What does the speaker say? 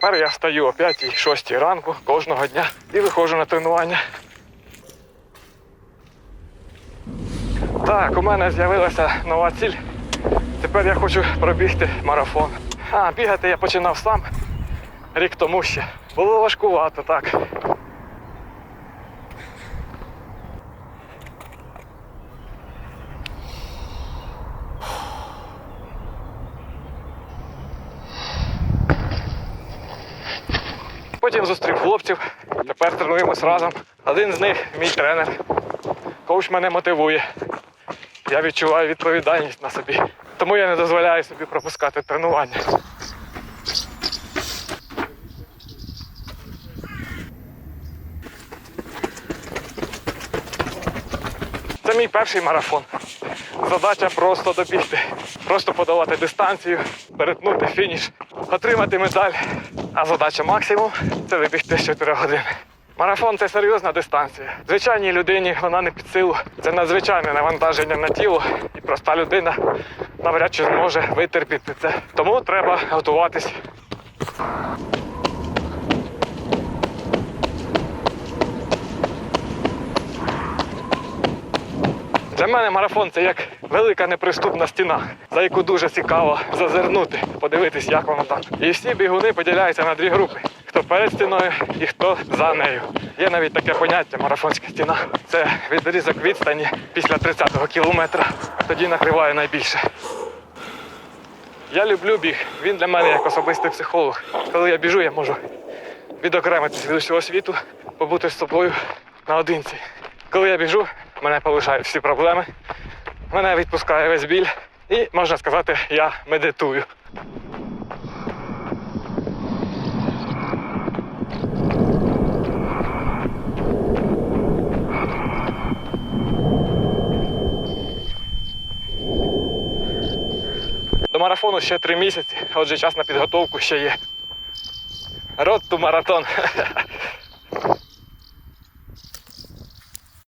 тепер я встаю о 5-6 ранку кожного дня і виходжу на тренування. Так, у мене з'явилася нова ціль. Тепер я хочу пробігти марафон. А, бігати я починав сам рік тому ще. Було важкувато, так. Потім зустрів хлопців. Тепер тренуємось разом. Один з них мій тренер. Коуч мене мотивує. Я відчуваю відповідальність на собі. Тому я не дозволяю собі пропускати тренування. Це мій перший марафон. Задача просто добігти, просто подолати дистанцію, перетнути фініш, отримати медаль. А задача максимум це вибігти з 4 години. Марафон це серйозна дистанція. Звичайній людині вона не під силу. Це надзвичайне навантаження на тіло, і проста людина навряд чи зможе витерпіти це. Тому треба готуватись. Для мене марафон це як велика неприступна стіна, за яку дуже цікаво зазирнути, подивитись, як воно там. І всі бігуни поділяються на дві групи: хто перед стіною і хто за нею. Є навіть таке поняття марафонська стіна. Це відрізок відстані після 30-го кілометра. Тоді накриває найбільше. Я люблю біг. Він для мене як особистий психолог. Коли я біжу, я можу відокремитись від усього світу, побути з собою наодинці. Коли я біжу, мене полишають всі проблеми, мене відпускає весь біль, і можна сказати, я медитую. До марафону ще три місяці, отже, час на підготовку ще є. Род ту маратон.